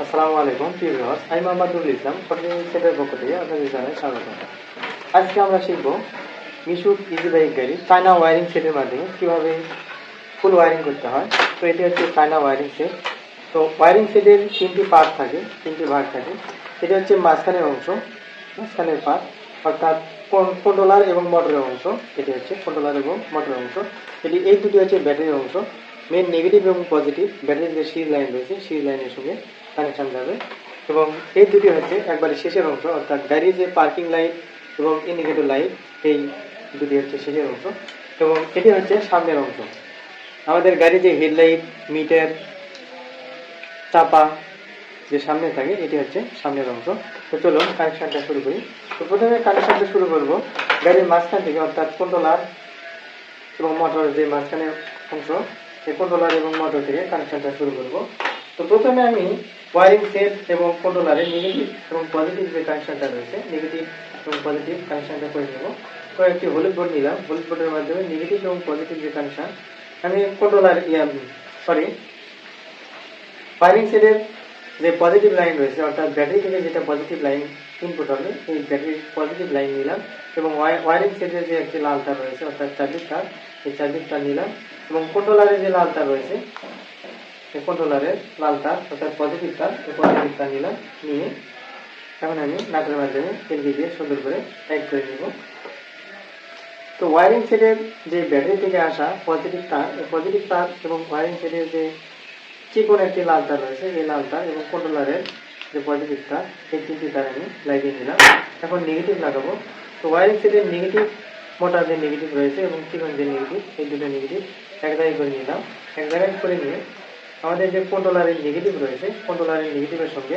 আসসালামু আলাইকুম, প্রিয় ভিউয়ার্স আমি মোহাম্মদুল ইসলাম ফটোগ্রাফি সেটের পক্ষ থেকে আপনাদের জানাই স্বাগত। আজকে আমরা শিখব মিশুক ইজি বাইক গাড়ি চায়না ওয়ারিং সেটের মাধ্যমে কীভাবে ফুল ওয়ারিং করতে হয়। তো এটি হচ্ছে চায়না ওয়ারিং সেট তো ওয়ারিং সেটের তিনটি পার্ট থাকে, তিনটি ভাগ থাকে। এটি হচ্ছে মাঝখানের অংশ, মাঝখানের পার্ট অর্থাৎ কন্ট্রোলার এবং মোটরের অংশ। এটি হচ্ছে কন্ট্রোলার এবং মোটরের অংশ। এটি এই দুটি হচ্ছে ব্যাটারির অংশ। মেন নেগেটিভ এবং পজিটিভ ব্যাটারির যে সিজ লাইন রয়েছে সিজ লাইনের সঙ্গে কানেকশন যাবে এবং এই দুটি হচ্ছে একবারে শেষের অংশ, অর্থাৎ গাড়ির যে পার্কিং লাইট এবং ইন্ডিকেটর লাইট এই দুটি হচ্ছে শেষের অংশ। এবং এটি হচ্ছে সামনের অংশ। আমাদের গাড়ি যে হেডলাইট মিটার চাপা যে সামনে থাকে, এটি হচ্ছে সামনের অংশ। তো চলুন কানেকশনটা শুরু করি। তো প্রথমে কানেকশনটা শুরু করব। গাড়ির মাঝখান থেকে, অর্থাৎ কন্ট্রোলার এবং মোটর যে মাঝখানের অংশ কন্ট্রোলার এবং মোটর থেকে কানেকশনটা শুরু করব। তো প্রথমে আমি ওয়ারিং সেট এবং কন্ট্রোলারের নেগেটিভ এবং পজিটিভ যে কানেকশনটা রয়েছে নেগেটিভ এবং পজিটিভ কানেকশনটা করে নেব। তো একটি হলুদ বোর্ড নিলাম। হলুদ বোর্ডের মাধ্যমে নেগেটিভ এবং পজিটিভ যে কানেকশন আমি কন্ট্রোলার ইয়া সরি ওয়ারিং সেটের যে পজিটিভ লাইন রয়েছে, অর্থাৎ ব্যাটারি থেকে যেটা পজিটিভ লাইন ইনপুট হবে সেই ব্যাটারির পজিটিভ লাইন নিলাম এবং ওয়ারিং সেটের যে একটি লাল তার রয়েছে, অর্থাৎ চার্জিং তার, সেই চার্জিং তার নিলাম এবং কন্ট্রোলারের যে লাল তার রয়েছে এই কন্ট্রোলারের লাল তার, অর্থাৎ পজিটিভ তার এই পজিটিভ তার নিলাম, নিয়ে এখন আমি নাটের মাধ্যমে এলবি দিয়ে সুন্দর করে টাইট করে নিব। তো ওয়ারিং সেটের যে ব্যাটারি থেকে আসা পজিটিভ তার পজিটিভ তার এবং ওয়ারিং সেটের যে চিকন একটি লাল তার রয়েছে, এই লাল তার এবং কন্ট্রোলারের যে পজিটিভ তার এই তিনটি তার আমি লাগিয়ে নিলাম এখন নেগেটিভ লাগাবো। তো ওয়ারিং সেটের নেগেটিভ মোটা যে নেগেটিভ রয়েছে এবং চিকন যে নেগেটিভ এই দুটো নেগেটিভ এক জায়গায় করে নিলাম। এক জায়গায় করে নিয়ে আমাদের যে কন্ট্রোলারের নেগেটিভ রয়েছে কন্ট্রোলারের নেগেটিভের সঙ্গে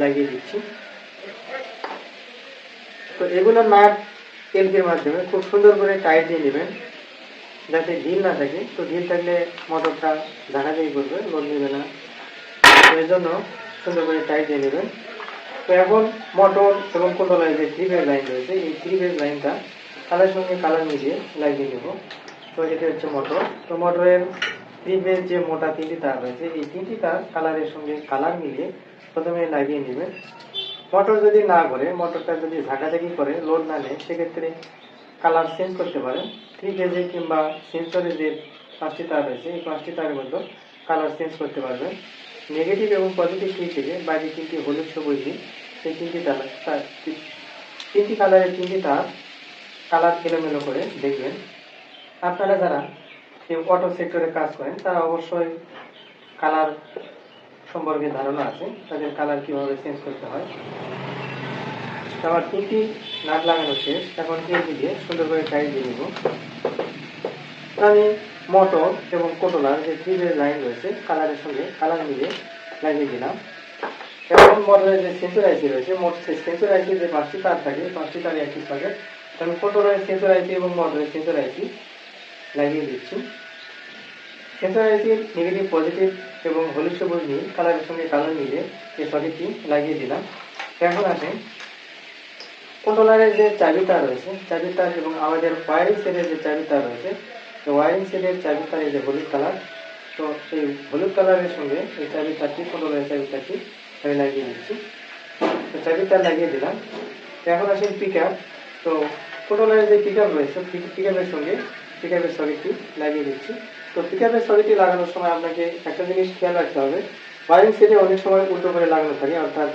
লাগিয়ে দিচ্ছি। তো এগুলো নাট এলপির মাধ্যমে খুব সুন্দর করে টাইট দিয়ে নেবেন। যাতে ঢিল না থাকে, তো ঢিল থাকলে মোটরটা ঝাঁকাঝাঁকি করবে লোড নেবে না। এই জন্য সুন্দর করে টাইট দিয়ে নেবেন। তো এখন মোটর এবং কন্ট্রোলারের যে থ্রি ফেজ লাইন রয়েছে, এই থ্রি ফেজ লাইনটা কালার সঙ্গে কালার মিলিয়ে লাগিয়ে নেব। তো এটা হচ্ছে মোটর তো মোটরের থ্রি ফেজ যে মোটা তিনটি তার রয়েছে, এই তিনটি তার কালারের সঙ্গে কালার মিলিয়ে প্রথমে লাগিয়ে নেবেন। মোটর যদি না করে মোটরটা যদি ঝাঁকাঝাঁকি করে লোড না নেয়, সেক্ষেত্রে কালার চেঞ্জ করতে পারেন। থ্রি ফেজে কিংবা সেন্সরের যে পাঁচটি তার রয়েছে, এই পাঁচটি তারের মধ্যে কালার চেঞ্জ করতে পারবেন। নেগেটিভ এবং পজিটিভ থ্রি থেকে বাইরে তিনটি হলুদ, সবুজ সেই তিনটি তার, তার- তিনটি কালারের তিনটি তার কালার এলোমেলো করে দেখবেন। আপনারা যারা এই অটো সেক্টরে কাজ করেন, তারা অবশ্যই কালার সম্পর্কে ধারণা আছে, তাদের কালার কীভাবে চেঞ্জ করতে হয়। আমার তিনটি নাট লাগানো শেষ। এখন এলবি দিয়ে সুন্দর করে টাইট দিয়ে নিব। আমি মটর এবং কোটোলার যে ফেজ লাইন রয়েছে, কালারের সঙ্গে কালার মিলিয়ে লাগিয়ে দিলাম। এবং মোটরের যে সেন্সর আইসি রয়েছে, মোট সেন্সর আইসি যে পাঁচটি তার থাকে পাঁচটি তার একটি থাকে আমি কোটোলারের সেন্সর আইসি এবং মোটরের সেন্সর আইসি লাগিয়ে দিচ্ছি। সেন্সর আইসির নেগেটিভ পজিটিভ এবং হলুদ সবুজ নীল, কালারের সঙ্গে কালার মিলিয়ে এই সকেটটি লাগিয়ে দিলাম। এখন আসেন কন্ট্রোলারের যে চাবি রয়েছে চাবি এবং আমাদের ওয়ারিং সেটের যে চাবি রয়েছে, তো ওয়ারিং সেটের চাবি এই যে হলুদ কালার তো সেই হলুদ কালারের সঙ্গে এই চাবি তারটি কন্ট্রোলারের চাবি আমি লাগিয়ে দিচ্ছি। তো চাবি লাগিয়ে দিলাম। এখন আসেন পিক তো কন্ট্রোলারের যে পিক আপ রয়েছে পিক আপের সঙ্গে পিক আপের সকেটটি লাগিয়ে দিচ্ছি। তো পিক আপের সকেটটি লাগানোর সময় আপনাকে একটা জিনিস খেয়াল রাখতে হবে। ওয়ারিং সেটে অনেক সময় উল্টো করে লাগানো থাকে, অর্থাৎ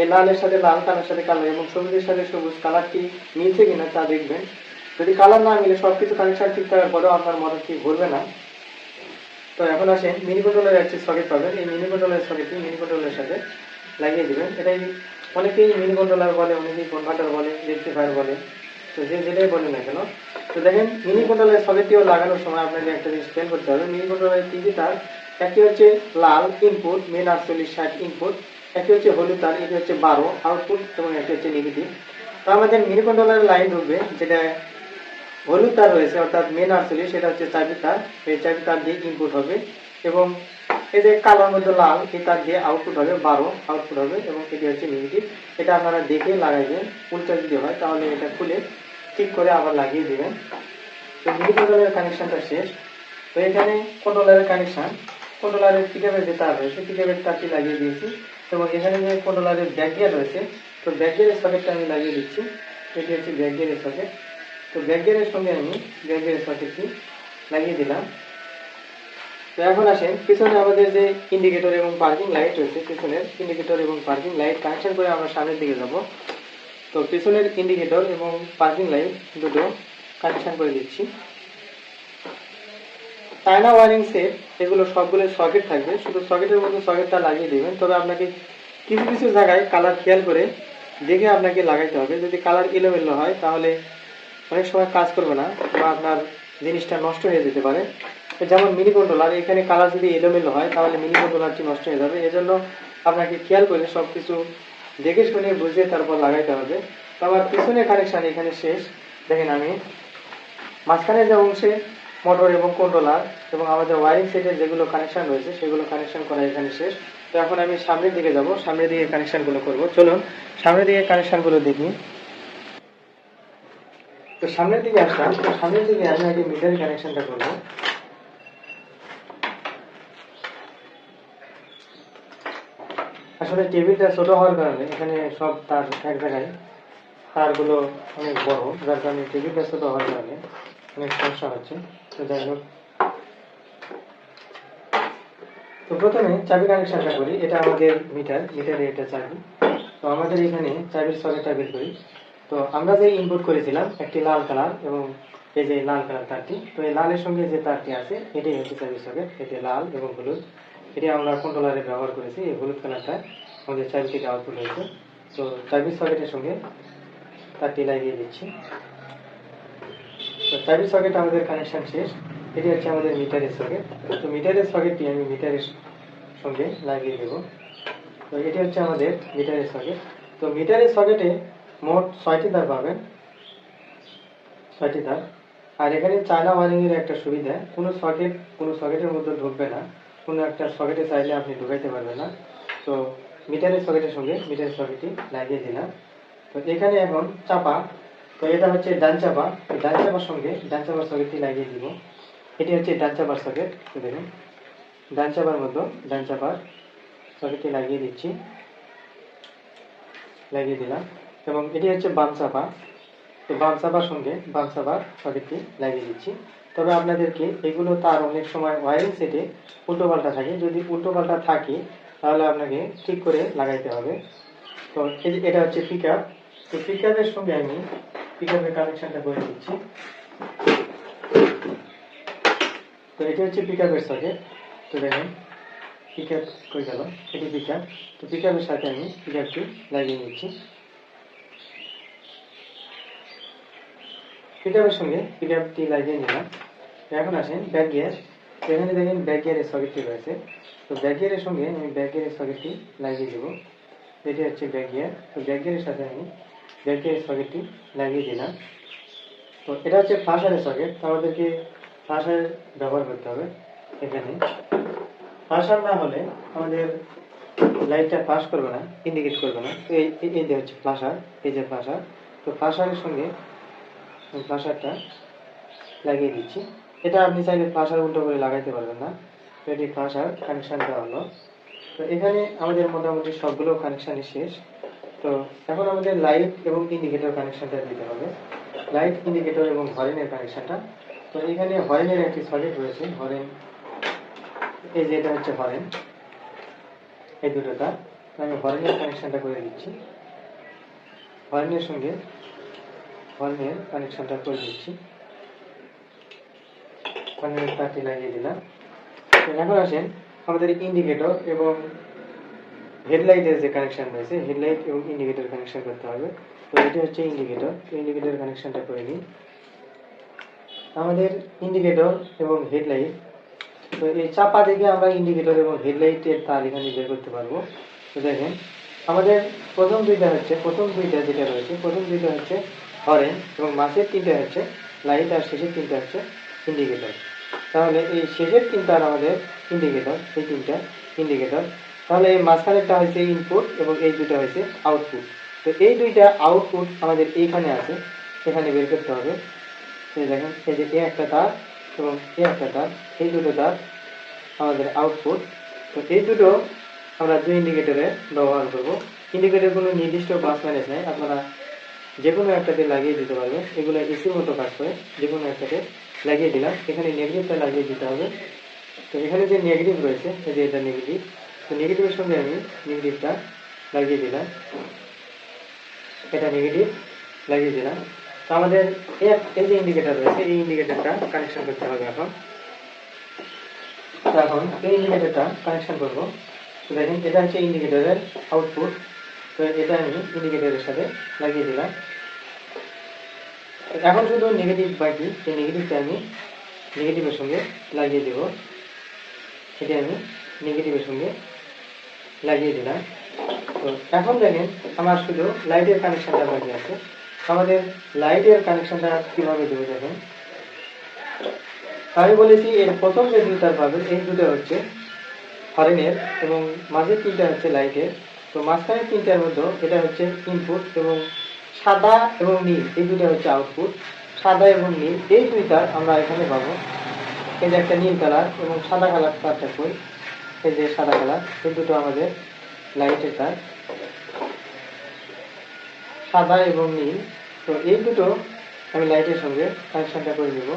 এই লালের সাথে, লাল কালার সাথে কালো এবং সবুজের সাথে সবুজ কালারটি মিলছে কিনা তা দেখবেন। যদি কালার না মিলে সবকিছু কানেকশন ঠিক থাকার পরেও আপনার মোটরটি ঘুরবে না। তো এখন আসেন মিনি কন্ট্রোলের একটি সকেট পাবেন। এই মিনি কন্ট্রোলের সকেটটি মিনি কন্ট্রোলের সাথে লাগিয়ে দিবেন। এটাই অনেকেই মিনি কন্ট্রোলার বলে, অনেকেই কনভার্টার বলে রেক্টিফায়ার বলে। তো যে যেটাই বলে না কেন, তো দেখেন মিনি কন্ট্রোলের সকেটটিও লাগানোর সময় আপনাকে একটা জিনিস খেয়াল করতে হবে। মিনি কন্ট্রোলের তিনটি তার একটি হচ্ছে লাল ইনপুট মেন আটচল্লিশ ষাট ইনপুট একটি হচ্ছে হলুদ তার এটি হচ্ছে বারো আউটপুট এবং একটি হচ্ছে নেগেটিভ তো আমাদের মিনি কন্ট্রোলারের লাইন ঢুকবে, যেটা হলুদ তার রয়েছে, অর্থাৎ মেন আটচল্লিশ সেটা হচ্ছে চাবি তার, এই চাবি তার দিয়ে ইনপুট হবে এবং এই যে কালোর মধ্যে লাল, এই তার দিয়ে আউটপুট হবে বারো আউটপুট হবে এবং এটি হচ্ছে নেগেটিভ এটা আপনারা দেখে লাগাইবেন, উল্টা যদি হয় তাহলে এটা খুলে ঠিক করে আবার লাগিয়ে দেবেন। তো মিনি কন্ট্রোলারের কানেকশনটা শেষ। তো এখানে কন্ট্রোলারের কানেকশন কন্ট্রোলারের পিকআপের যে তার রয়েছে পিকআপের তারটি লাগিয়ে দিয়েছি এবং এখানে যে কন্ট্রোলারের ব্যাক গিয়ার রয়েছে, তো ব্যাক গিয়ারের সকেটটা আমি লাগিয়ে দিচ্ছি। এটি হচ্ছে ব্যাক গিয়ারের সকেট তো ব্যাক গিয়ারের সঙ্গে আমি ব্যাক গিয়ারের সকেটটি লাগিয়ে দিলাম। তো এখন আসেন, পিছনে আমাদের যে ইন্ডিকেটর এবং পার্কিং লাইট রয়েছে, পিছনের ইন্ডিকেটর এবং পার্কিং লাইট কানেকশন করে আমরা সামনের দিকে যাব। তো পিছনের ইন্ডিকেটর এবং পার্কিং লাইট দুটো কানেকশন করে দিচ্ছি। চায়না ওয়ারিং সেট এগুলো সবগুলো সকেট থাকবে। শুধু সকেটের মধ্যে সকেটটা লাগিয়ে দেবেন। তবে আপনাকে কিছু কিছু জায়গায় কালার খেয়াল করে দেখে আপনাকে লাগাইতে হবে। যদি কালার এলোমেলো হয়, তাহলে অনেক সময় কাজ করবে না বা আপনার জিনিসটা নষ্ট হয়ে যেতে পারে। যেমন মিনি কন্ট্রোলার এখানে কালার যদি এলোমেলো হয়, তাহলে মিনি কন্ট্রোলারটি নষ্ট হয়ে যাবে। এজন্য আপনাকে খেয়াল করে সব কিছু দেখে শুনে বুঝে তারপর লাগাইতে হবে। তো আমার পিছনে কানেকশান এখানে শেষ। দেখেন আমি মাঝখানে যে অংশে মোটর এবং কন্ট্রোলার এবং আমাদের ওয়ারিং সেটের যেগুলো কানেকশন রয়েছে, সেগুলো কানেকশন করা এখানে শেষ। তো এখন আমি সামনের দিকে যাব, সামনের দিকে কানেকশনগুলো করব। চলুন, সামনের দিকে কানেকশনগুলো দেখি। তো সামনের দিকে আসলাম সামনের দিকে আমি আগে মিটার কানেকশনটা করব। আসলে টেবিলটা ছোট হওয়ার কারণে এখানে সব তার এক জায়গায় তারগুলো অনেক বড়, যার কারণে টেবিলটা ছোট হওয়ার কারণে অনেক সমস্যা হচ্ছে। তো যাই হোক তো প্রথমে চাবি কানেকশনটা করি। এটা আমাদের মিটার, মিটারে এটা চাবি। তো আমাদের এখানে চাবির সকেটটা বের করি। তো আমরা যে ইনপুট করেছিলাম, একটি লাল কালার এবং এই যে লাল কালার তারটি, তো এই লালের সঙ্গে যে তারটি আছে, এটাই হচ্ছে চাবির সকেট এটি লাল এবং হলুদ, এটি আমরা কন্ট্রোলারে ব্যবহার করেছি। এই হলুদ কালারটা আমাদের চাবি থেকে আউটপুট হয়েছে। তো চাবির সকেটের সঙ্গে তারটি লাগিয়ে দিচ্ছি। তো চাবি সকেট আমাদের কানেকশন শেষ। এটি হচ্ছে আমাদের মিটারের সকেট তো মিটারের সকেটটি আমি মিটারের সঙ্গে লাগিয়ে দেব। তো এটি হচ্ছে আমাদের মিটারের সকেট তো মিটারের সকেটে মোট ছয়টি তার পাবেন। ছয়টি তার। আর এখানে চায়না ওয়ারিংয়ের একটা সুবিধা। কোনো সকেট কোনো সকেটের মধ্যে ঢুকবে না। কোনো একটা সকেটে চাইলে আপনি ঢুকাইতে পারবেন না। তো মিটারের সকেটের সঙ্গে মিটারের সকেটটি লাগিয়ে দিলাম। তো এখানে এখন চাপা তো এটা হচ্ছে ডান চাপা ডান চাপার সঙ্গে ডান চাপার সকেটটি লাগিয়ে দিব। এটি হচ্ছে ডান চাপার সকেট দেখুন। ডান চাপার মতো ডান চাপার সকেটটি লাগিয়ে দিচ্ছি। লাগিয়ে দিলাম। এবং এটি হচ্ছে বাম চাপা তো বাম চাপার সঙ্গে বাম চাপার সকেটটি লাগিয়ে দিচ্ছি। তবে আপনাদেরকে এগুলো তার অনেক সময় ওয়ারিং সেটে উল্টো পাল্টা থাকে। যদি উল্টো পাল্টা থাকে, তাহলে আপনাকে ঠিক করে লাগাইতে হবে। তো এটা হচ্ছে পিক আপ তো পিক আপের সঙ্গে আমি আপের কানেকশনটা করে দিচ্ছি। তো এটা হচ্ছে পিক আপের সকেট তো দেখেন পিক আপ করে গেল? এটি পিক তো পিক আপের সাথে আমি পিক আপটি লাগিয়ে নিচ্ছি। পিক আপের সঙ্গে পিক আপটি লাগিয়ে নিলাম। এখন আসেন ব্যাক গিয়ার এখানে দেখেন ব্যাক গিয়ারের সকেটটি রয়েছে। তো ব্যাক গিয়ারের সঙ্গে আমি ব্যাক গিয়ারের সকেটটি লাগিয়ে দেবো। এটি হচ্ছে ব্যাক গিয়ার তো ব্যাক গিয়ারের সাথে আমি ব্যাক গিয়ারের সকেটটি লাগিয়ে দিলাম। তো এটা হচ্ছে ফ্লাশারের সকেট তো আমাদেরকে ফ্লাশার ব্যবহার করতে হবে এখানে। ফ্লাশার না হলে আমাদের লাইটটা পাস করবে না ইন্ডিকেট করবে না। এই, এই- যে হচ্ছে ফ্লাশার এই যে ফ্লাশার তো ফ্লাশারের সঙ্গে ফ্লাশারটা লাগিয়ে দিচ্ছি। এটা আপনি চাইলে ফ্লাশার উল্টো করে লাগাইতে পারবেন না। এটি ফ্লাশার কানেকশান দেওয়া হলো। তো এখানে আমাদের মোটামুটি সবগুলো কানেকশানই শেষ। তো এখন আমাদের লাইট এবং ইন্ডিকেটর কানেকশনটা দিতে হবে। লাইট ইন্ডিকেটর এবং হরেনের কানেকশনটা তো এখানে হরেনের একটি সকেট রয়েছে। হরেন এই যে এটা হচ্ছে হরেন এই দুটো তার আমি হরেনের কানেকশনটা করে দিচ্ছি। হরেনের সঙ্গে হরেনের কানেকশনটা করে দিচ্ছি। হরেনের তারটি লাগিয়ে দিলাম। তো এখন আসেন আমাদের ইন্ডিকেটর এবং হেডলাইটের যে কানেকশন রয়েছে, হেডলাইট এবং ইন্ডিকেটর কানেকশন করতে হবে। তো এটা হচ্ছে ইন্ডিকেটর তো ইন্ডিকেটর কানেকশনটা করে নিই। আমাদের ইন্ডিকেটর এবং হেডলাইট। তো এই চাপা থেকে আমরা ইন্ডিকেটর এবং হেডলাইটের তার এখানে বের করতে পারব। তো দেখেন, আমাদের প্রথম দুইটা হচ্ছে, প্রথম দুইটা যেটা রয়েছে, প্রথম দুইটা হচ্ছে হরেন এবং মাসের তিনটা হচ্ছে লাইট আর শেষের তিনটা হচ্ছে ইন্ডিকেটর তাহলে এই শেষের তিনটা আর আমাদের ইন্ডিকেটর এই তিনটা ইন্ডিকেটর তাহলে এই মাঝখানেরটা হয়েছে ইনপুট এবং এই দুটো হচ্ছে আউটপুট তো এই দুইটা আউটপুট আমাদের এইখানে আছে, এখানে বের করতে হবে। এই দেখেন, এই যে এ একটা তার এবং এ একটা তার, এই দুটো তার আমাদের আউটপুট তো এই দুটো আমরা দুই ইন্ডিকেটরে ব্যবহার করব। ইন্ডিকেটর কোনো নির্দিষ্ট পাস মাইনাস নেই, আপনারা যে কোনো একটাতে লাগিয়ে দিতে পারবেন। এগুলো এসির মতো কাজ করে যে কোনো একটাতে লাগিয়ে দিলাম। এখানে নেগেটিভটা লাগিয়ে দিতে হবে। তো এখানে যে নেগেটিভ রয়েছে, এই যে এটা নেগেটিভ তো নেগেটিভের সঙ্গে আমি নেগেটিভটা লাগিয়ে দিলাম। এটা নেগেটিভ লাগিয়ে দিলাম। তো আমাদের এই যে ইন্ডিকেটর রয়েছে, এই ইন্ডিকেটরটা কানেকশন করতে হবে এখন। তো এখন এই ইন্ডিকেটারটা কানেকশন করব। তো দেখেন, এটা হচ্ছে ইন্ডিকেটারের আউটপুট তো এটা আমি ইন্ডিকেটারের সাথে লাগিয়ে দিলাম। এখন শুধু নেগেটিভ বাকি সেই নেগেটিভটা আমি নেগেটিভের সঙ্গে লাগিয়ে দেব। সেটা আমি নেগেটিভের সঙ্গে লাগিয়ে দিলাম। তো এখন দেখেন, আমার শুধু লাইটের কানেকশনটা বাকি আছে। আমাদের লাইটের কানেকশনটা কীভাবে দেবো দেখেন? আমি বলেছি, এর প্রথম যে দুইটা পাবেন এই দুটো হচ্ছে হরেনের এবং মাঝের তিনটা হচ্ছে লাইটের। তো মাঝখানের তিনটার মধ্যে এটা হচ্ছে ইনপুট এবং সাদা এবং নীল, এই দুটো হচ্ছে আউটপুট সাদা এবং নীল, এই দুইটা আমরা এখানে পাবো। এই যে একটা নীল কালার এবং সাদা কালার তারটা কই এই যে সাদা কালার এই দুটো আমাদের লাইটের তার সাদা এবং নীল। তো এই দুটো আমি লাইটের সঙ্গে কানেকশনটা করে নেব।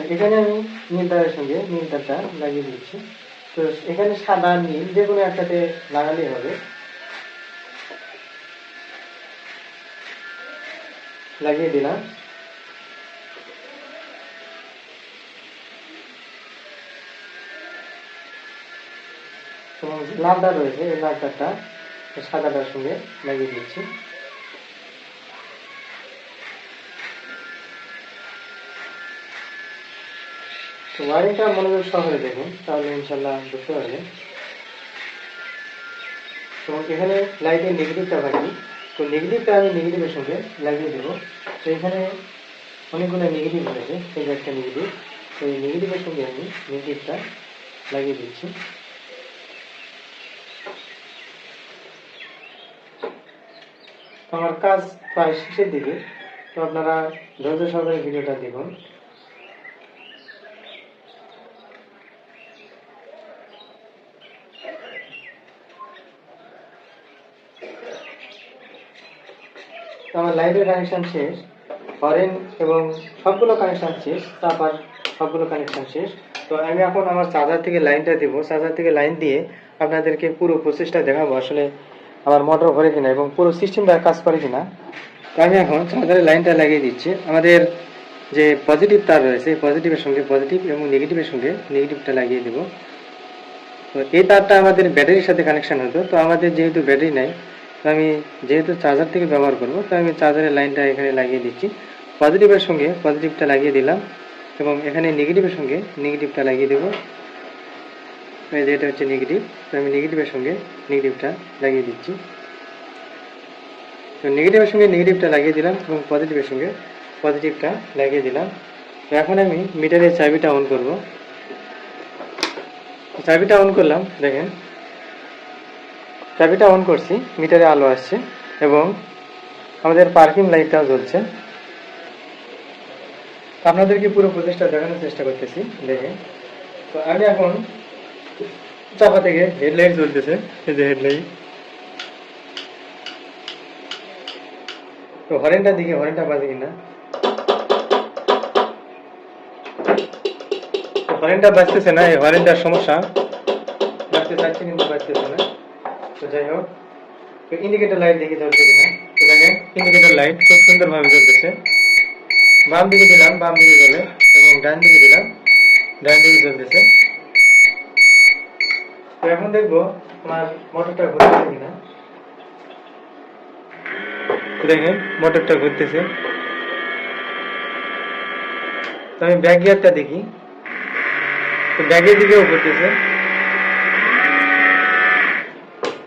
তো এখানে আমি নীল তারের সঙ্গে নীল তারটা লাগিয়ে দিচ্ছি। তো এখানে সাদা, নীল যে কোনো একটাতে লাগালেই হবে। লাগিয়ে দিলাম। লাল রয়েছে, এই লাল তারটা সাদাটার সঙ্গে লাগিয়ে দিচ্ছি। তো ওয়ারিংটা মনোযোগ সহকারে দেখুন, তাহলে ইনশাল্লাহ বুঝতে পারবেন এবং এখানে লাইটের নেগেটিভটা বাকি তো নেগেটিভটা আমি নেগেটিভের সঙ্গে লাগিয়ে দেবো। তো এখানে অনেকগুলো নেগেটিভ রয়েছে এই যে একটা নেগেটিভ তো এই নেগেটিভের সঙ্গে আমি নেগেটিভটা লাগিয়ে দিচ্ছি। আমার কাজ প্রায় শেষের দিকে। তো আপনারা ধৈর্য সহকারে ভিডিওটা দেখুন। তো আমার লাইটের কানেকশন শেষ ফরেন এবং সবগুলো কানেকশন শেষ, তারপর সবগুলো কানেকশন শেষ। তো আমি এখন আমার চার্জার থেকে লাইনটা দিব। চার্জার থেকে লাইন দিয়ে আপনাদেরকে পুরো প্রসেসটা দেখাবো, আসলে আমার মোটর করে কিনা এবং পুরো সিস্টেমটা কাজ করে কিনা। তো আমি এখন চার্জারের লাইনটা লাগিয়ে দিচ্ছি। আমাদের যে পজিটিভ তার রয়েছে পজিটিভের সঙ্গে পজিটিভ এবং নেগেটিভের সঙ্গে নেগেটিভটা লাগিয়ে দেবো। তো এই তারটা আমাদের ব্যাটারির সাথে কানেকশন হতো। তো আমাদের যেহেতু ব্যাটারি নাই তো আমি যেহেতু চার্জার থেকে ব্যবহার করব, তো আমি চার্জারের লাইনটা এখানে লাগিয়ে দিচ্ছি। পজিটিভের সঙ্গে পজিটিভটা লাগিয়ে দিলাম এবং এখানে নেগেটিভের সঙ্গে নেগেটিভটা লাগিয়ে দেবো। এই যে এটা হচ্ছে নেগেটিভ তো আমি নেগেটিভের সঙ্গে নেগেটিভটা লাগিয়ে দিচ্ছি। তো নেগেটিভের সঙ্গে নেগেটিভটা লাগিয়ে দিলাম এবং পজিটিভের সঙ্গে পজিটিভটা লাগিয়ে দিলাম। তো এখন আমি মিটারের চাবিটা অন করব। চাবিটা অন করলাম, দেখেন। চাবিটা অন করছি, মিটারে আলো আসছে এবং আমাদের পার্কিং লাইটটাও জ্বলছে। আপনাদেরকে পুরো প্রচেষ্টা দেখানোর চেষ্টা করতেছি, দেখে। তো আমি এখন চাপা থেকে হেডলাইট জ্বলতেছে, এই যে হেডলাইট তো হরেনটা দিকে হরেনটা বাজে কিনা। হরেনটা বাজতেছে না, এই হরেনটার সমস্যা। বাজতে চাচ্ছি কিন্তু বাজতেছে না। তো যাই হোক, তো ইন্ডিকেটর লাইট দেখে জ্বলছে কিনা তো দেখেন ইন্ডিকেটর লাইট খুব সুন্দরভাবে জ্বলতেছে। বাম দিকে দিলাম, বাম দিকে জ্বলে, এবং ডান দিকে দিলাম, ডান দিকে জ্বলতেছে। তো এখন দেখব আমার মোটরটা ঘুরতেছে কিনা। দেখেন মোটরটা ঘুরতেছে। আমি ব্যাক গিয়ারটা দেখি। তো ব্যাগের দিকেও ঘুরতেছে।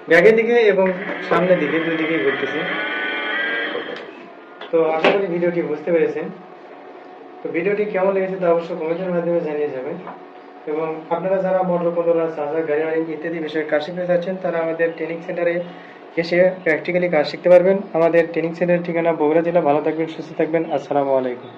ব্যাগের দিকে এবং সামনের দিকে, দুই দিকেই ঘুরতেছে। তো আশা করি ভিডিওটি বুঝতে পেরেছেন। তো ভিডিওটি কেমন লেগেছে তা অবশ্যই কমেন্টের মাধ্যমে জানিয়ে যাবেন। এবং আপনারা যারা মোটর কন্ট্রোলার চার্জার গাড়ি ওয়ারিং ইত্যাদি বিষয়ে কাজ শিখতে চাচ্ছেন, তারা আমাদের ট্রেনিং সেন্টারে এসে প্র্যাকটিক্যালি কাজ শিখতে পারবেন। আমাদের ট্রেনিং সেন্টারের ঠিকানা বগুড়া জেলা। ভালো থাকবেন, সুস্থ থাকবেন। আসসালামু আলাইকুম।